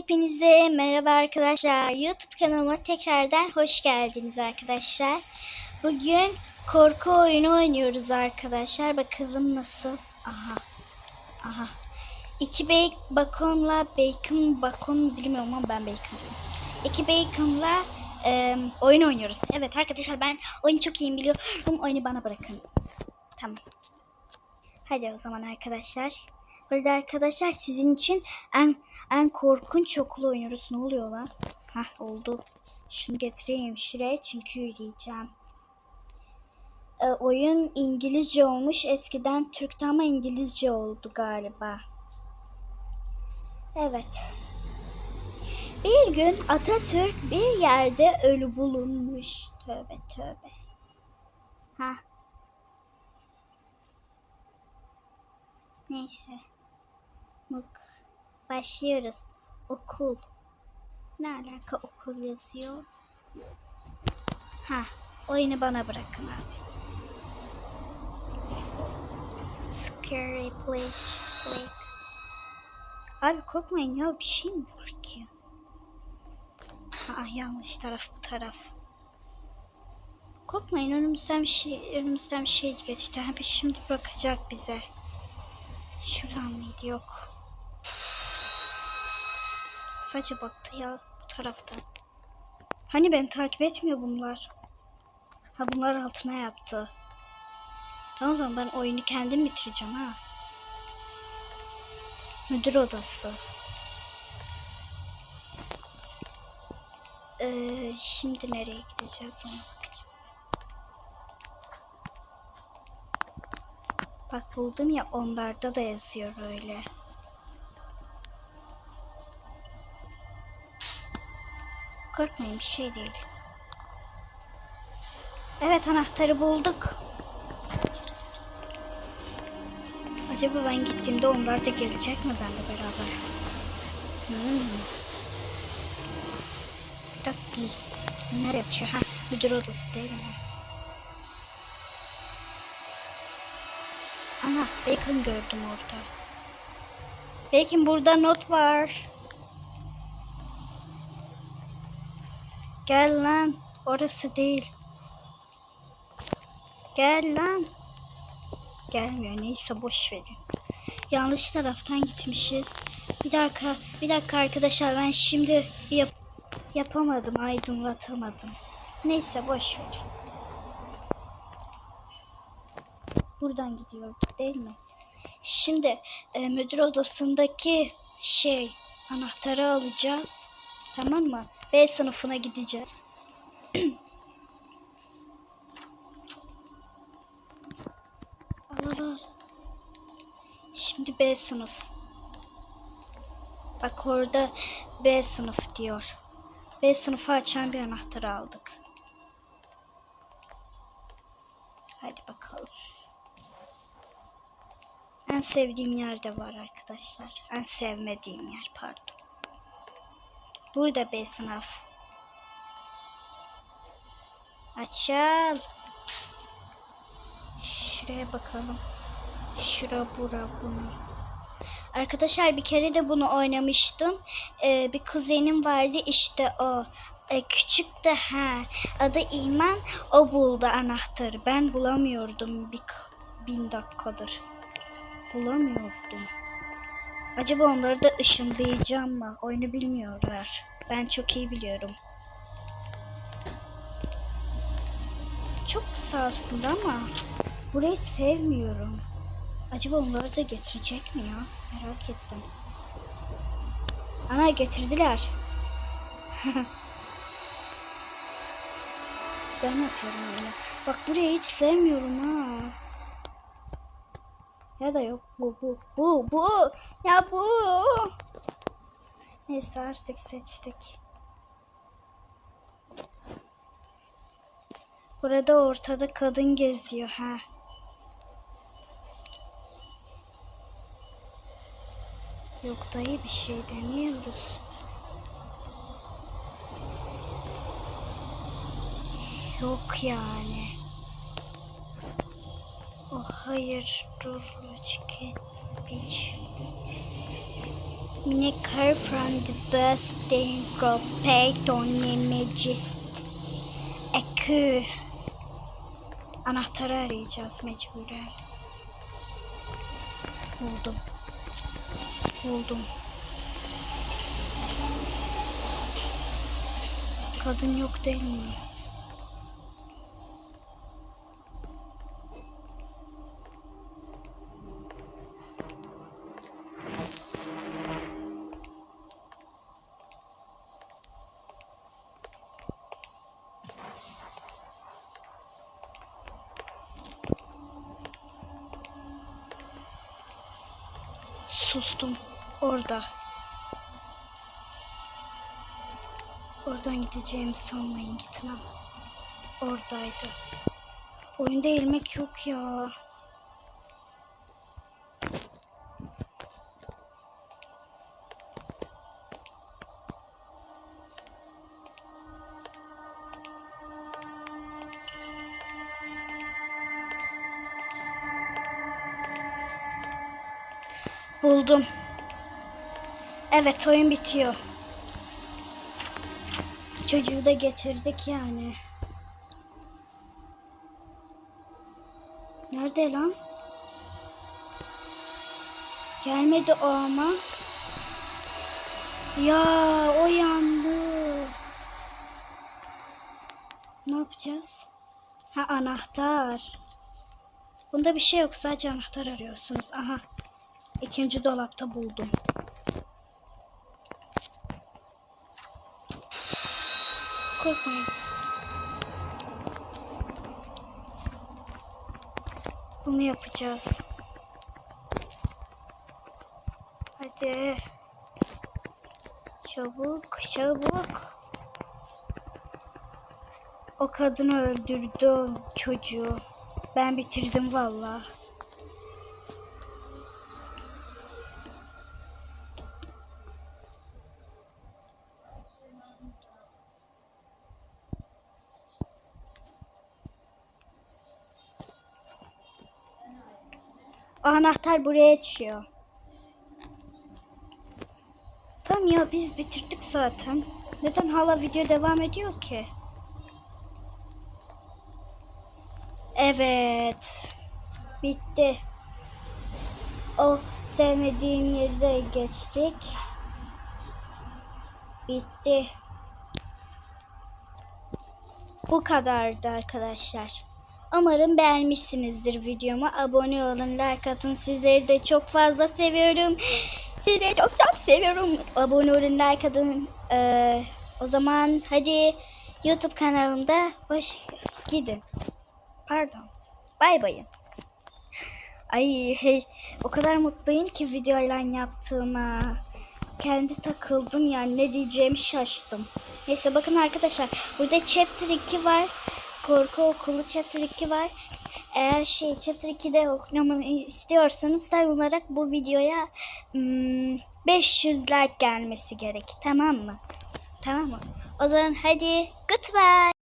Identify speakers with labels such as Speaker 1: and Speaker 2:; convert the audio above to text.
Speaker 1: Hepinize merhaba arkadaşlar. YouTube kanalıma tekrardan hoş geldiniz arkadaşlar. Bugün korku oyunu oynuyoruz arkadaşlar. Bakalım nasıl. Aha. Aha. İki bey bakonla bacon bakon bilmiyorum ama ben bacon diyorum. İki baconla e, oyun oynuyoruz. Evet arkadaşlar ben oyunu çok iyi biliyorum. Oyunu bana bırakın. Tamam. Hadi o zaman arkadaşlar. Burada arkadaşlar sizin için en en korkunç okul oynuyoruz. Ne oluyor lan? Hah oldu. Şunu getireyim şuraya çünkü yürüyeceğim. Ee, oyun İngilizce olmuş. Eskiden Türk'te ama İngilizce oldu galiba. Evet. Bir gün Atatürk bir yerde ölü bulunmuş. Tövbe tövbe. Ha. Neyse. Bak. Başlıyoruz. Okul. Ne alaka okul yazıyor? Ha, oyunu bana bırakın abi. Scary place. Like. Abi korkmayın ya bir şey mi var ki? Ah yanlış taraf bu taraf. Korkmayın önümüzden bir şey önümüzden bir şey geçti. Abi şimdi bırakacak bize. Şuradan mıydı yok. Sadece baktı ya bu taraftan. Hani ben takip etmiyor bunlar. Ha bunlar altına yaptı. Tamam tamam ben oyunu kendim bitireceğim ha. Müdür odası. Ee, şimdi nereye gideceğiz ona bakacağız. Bak buldum ya onlarda da yazıyor öyle. Korkmayın bir şey değil. Evet anahtarı bulduk. Acaba ben gittiğimde onlar da gelecek mi benimle beraber? Hmm. Bir dakika. Nereye açıyor? Ha, müdür odası değil mi? Ana Bacon gördüm orada. Bacon burada not var. Gel lan. Orası değil. Gel lan. Gelmiyor. Neyse boş verin. Yanlış taraftan gitmişiz. Bir dakika. Bir dakika arkadaşlar ben şimdi yap yapamadım. Aydınlatamadım. Neyse boş verin. Buradan gidiyorduk değil mi? Şimdi e, müdür odasındaki şey anahtarı alacağız. Tamam mı? B sınıfına gideceğiz. Alalım. Şimdi B sınıf. Bak orada B sınıf diyor. B sınıfı açan bir anahtarı aldık. Hadi bakalım. En sevdiğim yerde var arkadaşlar. En sevmediğim yer pardon. Burada B sınıf. Açıl. Şuraya bakalım. Şura bura bunu. Arkadaşlar bir kere de bunu oynamıştım. Ee, bir kuzenim vardı işte o. Ee, küçük de ha. Adı İman. O buldu anahtarı. Ben bulamıyordum bir bin dakikadır. Bulamıyordum. Acaba onları da ışınlayacağım mı? Oyunu bilmiyorlar. Ben çok iyi biliyorum. Çok kısa aslında ama burayı sevmiyorum. Acaba onları da getirecek mi ya? Merak ettim. Ana getirdiler. ben yapıyorum öyle. Bak burayı hiç sevmiyorum ha. Ya da yok bu bu bu bu ya bu. Neyse artık seçtik. Burada ortada kadın geziyor ha. Yok dayı bir şey demiyoruz. Yok yani. Oh hayır dur Logic Beach. Mini car from the bus station go pay damages. Ekü. Anahtarı arayacağız mecburen. Buldum. Buldum. Kadın yok değil mi? Sustum. Orada. Oradan gideceğimi sanmayın gitmem. Oradaydı. Oyunda ilmek yok ya. Buldum. Evet oyun bitiyor. Çocuğu da getirdik yani. Nerede lan? Gelmedi o ama. Ya o yandı. Ne yapacağız? Ha anahtar. Bunda bir şey yok sadece anahtar arıyorsunuz. Aha. İkinci dolapta buldum. Korkmayın. Bunu yapacağız. Hadi. Çabuk, çabuk. O kadını öldürdü o çocuğu. Ben bitirdim vallahi. Anahtar buraya çıkıyor. Tamam ya biz bitirdik zaten. Neden hala video devam ediyor ki? Evet. Bitti. O sevmediğim yerde geçtik. Bitti. Bu kadardı arkadaşlar. Umarım beğenmişsinizdir videomu. Abone olun, like atın. Sizleri de çok fazla seviyorum. Sizleri çok çok seviyorum. Abone olun, like atın. Ee, o zaman hadi YouTube kanalımda hoş gidin. Pardon. Bay bayın. Ay hey, o kadar mutluyum ki videoyla yaptığıma. Kendi takıldım yani ne diyeceğimi şaştım. Neyse bakın arkadaşlar burada chapter 2 var. Korku okulu chapter 2 var. Eğer şey chapter 2'de okumamı istiyorsanız tam olarak bu videoya hmm, 500 like gelmesi gerek. Tamam mı? Tamam mı? O zaman hadi goodbye.